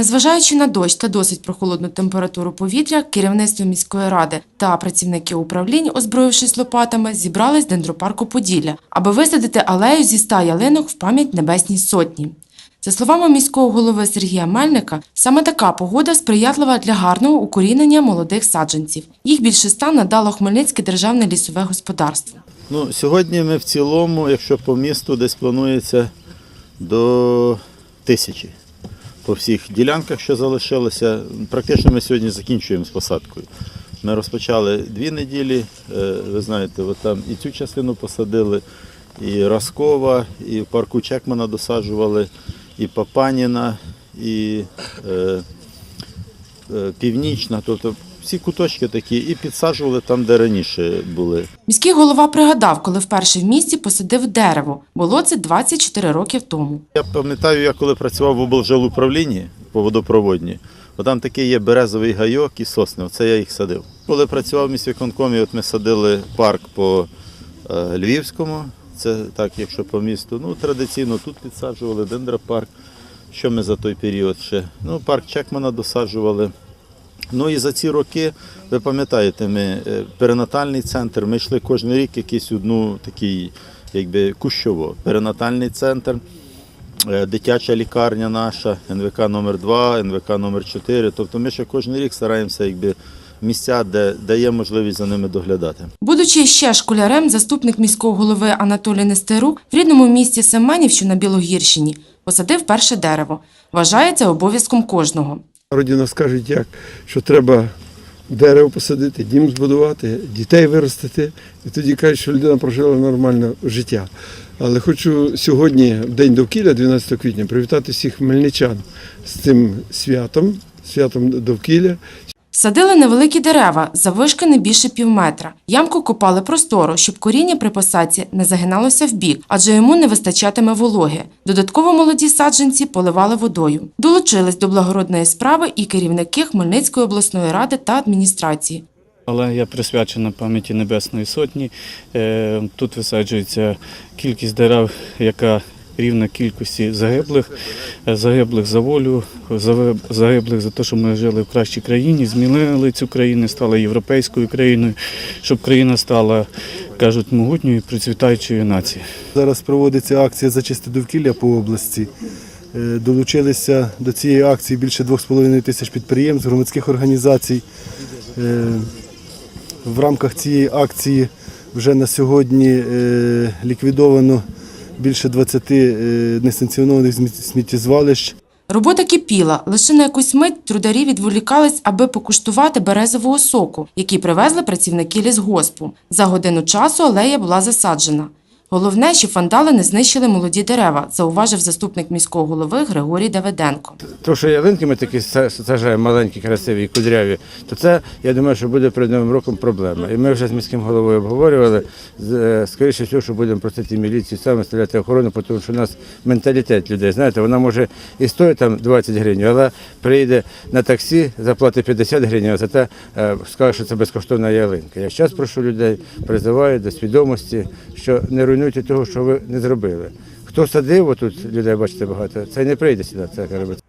Незважаючи на дощ та досить прохолодну температуру повітря, керівництво міської ради та працівники управлінь, озброївшись лопатами, зібрались в дендропарку Поділля, аби висадити алею зі ста ялинок в пам'ять Небесній Сотні. За словами міського голови Сергія Мельника, саме така погода сприятлива для гарного укорінення молодих саджанців. Їх більше ста надало Хмельницьке державне лісове господарство. Ну, сьогодні ми в цілому, якщо по місту, десь планується до тисячі. По всіх ділянках, що залишилося, практично ми сьогодні закінчуємо з посадкою. Ми розпочали дві неділі, е, ви знаєте, от там і цю частину посадили, і Раскова, і в парку Чекмана досаджували, і Папаніна, і е, е, Північна, тобто всі куточки такі, і підсаджували там, де раніше були. Міський голова пригадав, коли вперше в місті посадив дерево. Було це 24 років тому. Я пам'ятаю, я коли працював в облжелуправлінні по водопроводні, от там такий є березовий гайок і сосни, оце я їх садив. Коли працював в міськвиконкомі, от ми садили парк по е, Львівському, це так, якщо по місту, ну традиційно тут підсаджували дендропарк. Що ми за той період ще? Ну, парк Чекмана досаджували. Ну і за ці роки, ви пам'ятаєте, ми е, перинатальний центр, ми йшли кожен рік якийсь одну такий, якби кущово. Перинатальний центр, е, дитяча лікарня наша, НВК номер 2 НВК номер 4 Тобто ми ще кожен рік стараємося якби, місця, де, де є можливість за ними доглядати. Будучи ще школярем, заступник міського голови Анатолій Нестерук в рідному місті Семенів, що на Білогірщині, посадив перше дерево. Вважає це обов'язком кожного. Народі нас кажуть, як, що треба дерево посадити, дім збудувати, дітей виростити. І тоді кажуть, що людина прожила нормальне життя. Але хочу сьогодні, в День довкілля, 12 квітня, привітати всіх хмельничан з цим святом, святом довкілля. Садили невеликі дерева, заввишки не більше півметра. Ямку копали просторо, щоб коріння при посадці не загиналося вбік, адже йому не вистачатиме вологи. Додатково молоді саджанці поливали водою. Долучились до благородної справи і керівники Хмельницької обласної ради та адміністрації. Але я присвячена пам'яті Небесної Сотні. Е, Тут висаджується кількість дерев, яка рівна кількості загиблих, е, загиблих за волю, загиблих за те, що ми жили в кращій країні, змінили цю країну, стали європейською країною, щоб країна стала, кажуть, могутньою процвітаючою нацією. Зараз проводиться акція «Зачисти довкілля по області. Е, Долучилися до цієї акції більше 2,5 тисяч підприємств, громадських організацій. Е, В рамках цієї акції вже на сьогодні ліквідовано більше 20 е, несанкціонованих сміттєзвалищ. Робота кипіла. Лише на якусь мить трударі відволікались, аби покуштувати березового соку, який привезли працівники лісгоспу. За годину часу алея була засаджена. Головне, що фандали не знищили молоді дерева, зауважив заступник міського голови Григорій Давиденко. То, що ялинки ми такі са- маленькі, красиві, кудряві, то це, я думаю, що буде перед Новим роком проблема. І ми вже з міським головою обговорювали, е, скоріше всього, що будемо просити міліцію саме стріляти охорону, тому що у нас менталітет людей. Знаєте, вона може і стоїть там 20 гривень, але приїде на таксі, заплатить 50 гривень, а зате е, скаже, що це безкоштовна ялинка. Я зараз прошу людей, призиваю до свідомості, що не руйнуйте того, що ви не зробили. Хто садив, отут людей бачите багато, це не прийде сюди, це робити.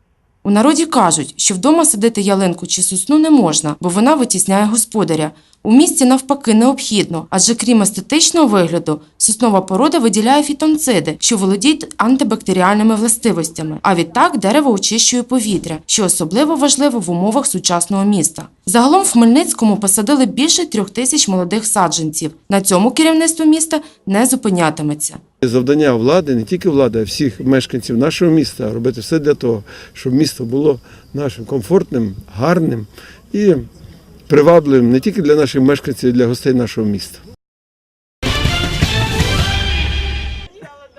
У народі кажуть, що вдома садити ялинку чи сосну не можна, бо вона витісняє господаря. У місті навпаки необхідно, адже крім естетичного вигляду, соснова порода виділяє фітонциди, що володіють антибактеріальними властивостями. А відтак дерево очищує повітря, що особливо важливо в умовах сучасного міста. Загалом в Хмельницькому посадили більше трьох тисяч молодих саджанців. На цьому керівництво міста не зупинятиметься. Завдання влади, не тільки влади, а всіх мешканців нашого міста робити все для того, щоб місто було нашим комфортним, гарним і привабливим не тільки для наших мешканців, а для гостей нашого міста.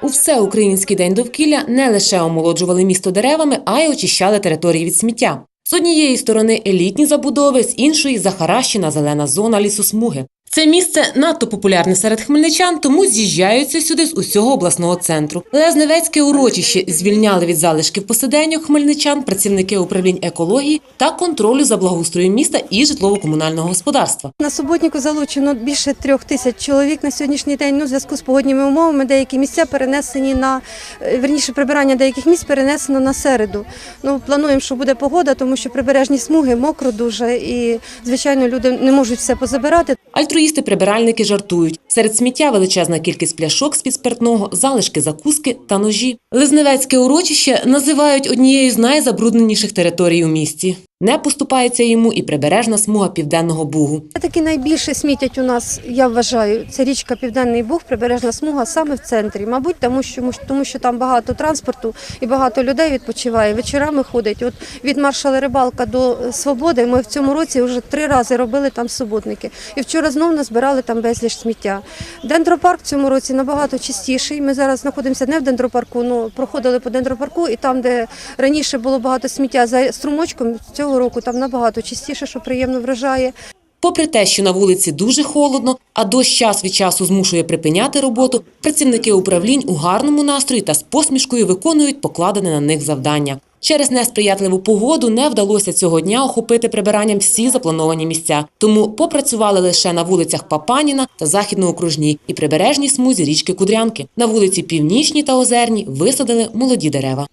У всеукраїнський день довкілля не лише омолоджували місто деревами, а й очищали території від сміття. З однієї сторони елітні забудови, з іншої захаращена зелена зона лісосмуги. Це місце надто популярне серед хмельничан, тому з'їжджаються сюди з усього обласного центру. Лезневецьке урочище звільняли від залишків посиденьок хмельничан працівники управлінь екології та контролю за благоустроєм міста і житлово-комунального господарства. На суботнику залучено більше трьох тисяч чоловік на сьогоднішній день. Ну, в зв'язку з погодніми умовами деякі місця перенесені на е, верніше прибирання деяких місць перенесено на середу. Ну плануємо, що буде погода, тому що прибережні смуги мокро дуже, і звичайно люди не можуть все позабирати. Альтруїсти-прибиральники жартують. Серед сміття величезна кількість пляшок з-під спиртного, залишки закуски та ножі. Лизневецьке урочище називають однією з найзабрудненіших територій у місті. Не поступається йому і прибережна смуга Південного Бугу. Таки найбільше смітять у нас, я вважаю, це річка Південний Буг, прибережна смуга саме в центрі. Мабуть, тому що тому що там багато транспорту і багато людей відпочиває. Вечорами ходить. От від маршала Рибалка до Свободи ми в цьому році вже три рази робили там суботники. І вчора знов назбирали там безліч сміття. Дендропарк в цьому році набагато чистіший. Ми зараз знаходимося не в дендропарку, ну проходили по дендропарку, і там, де раніше було багато сміття за струмочком, цього року там набагато чистіше, що приємно вражає. Попри те, що на вулиці дуже холодно, а дощ час від часу змушує припиняти роботу, працівники управлінь у гарному настрої та з посмішкою виконують покладене на них завдання. Через несприятливу погоду не вдалося цього дня охопити прибиранням всі заплановані місця. Тому попрацювали лише на вулицях Папаніна та Західноокружній і прибережній смузі річки Кудрянки. На вулиці Північній та Озерній висадили молоді дерева.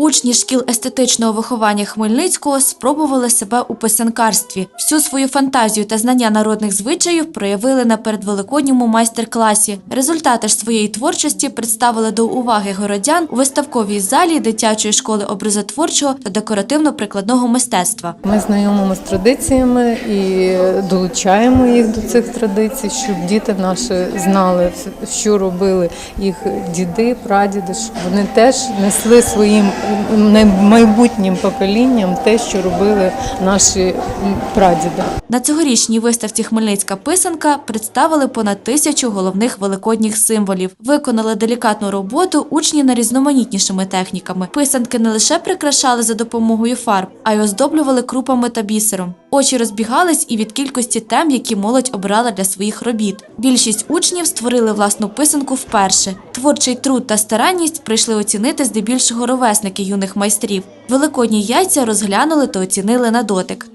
Учні шкіл естетичного виховання Хмельницького спробували себе у писанкарстві. Всю свою фантазію та знання народних звичаїв проявили на передвеликодньому майстер-класі. Результати ж своєї творчості представили до уваги городян у виставковій залі дитячої школи образотворчого та декоративно-прикладного мистецтва. Ми знайомимо з традиціями і долучаємо їх до цих традицій, щоб діти наші знали, що робили їх діди, прадіди, щоб вони теж несли своїм майбутнім поколінням те, що робили наші прадіди. На цьогорічній виставці Хмельницька писанка представили понад тисячу головних великодніх символів. Виконали делікатну роботу учні найрізноманітнішими техніками. Писанки не лише прикрашали за допомогою фарб, а й оздоблювали крупами та бісером. Очі розбігались і від кількості тем, які молодь обрала для своїх робіт. Більшість учнів створили власну писанку вперше. Творчий труд та старанність прийшли оцінити здебільшого ровесники юних майстрів. Великодні яйця розглянули та оцінили на дотик.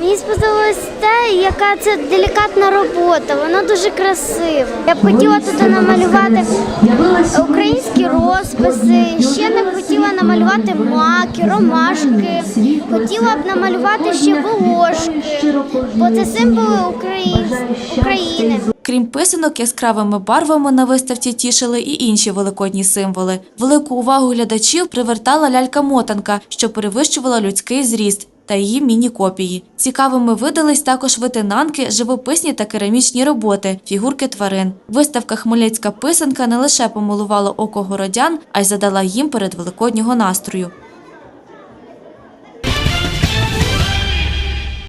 Мені сподобалось те, яка це делікатна робота, вона дуже красива. Я б хотіла тут намалювати українські розписи, ще не хотіла намалювати маки, ромашки, хотіла б намалювати ще волошки, бо це символи України. Крім писанок, яскравими барвами на виставці тішили і інші великодні символи. Велику увагу глядачів привертала лялька-мотанка, що перевищувала людський зріст. Та її міні-копії. Цікавими видались також витинанки, живописні та керамічні роботи, фігурки тварин. Виставка Хмельницька писанка не лише помилувала око городян, а й задала їм передвеликоднього настрою.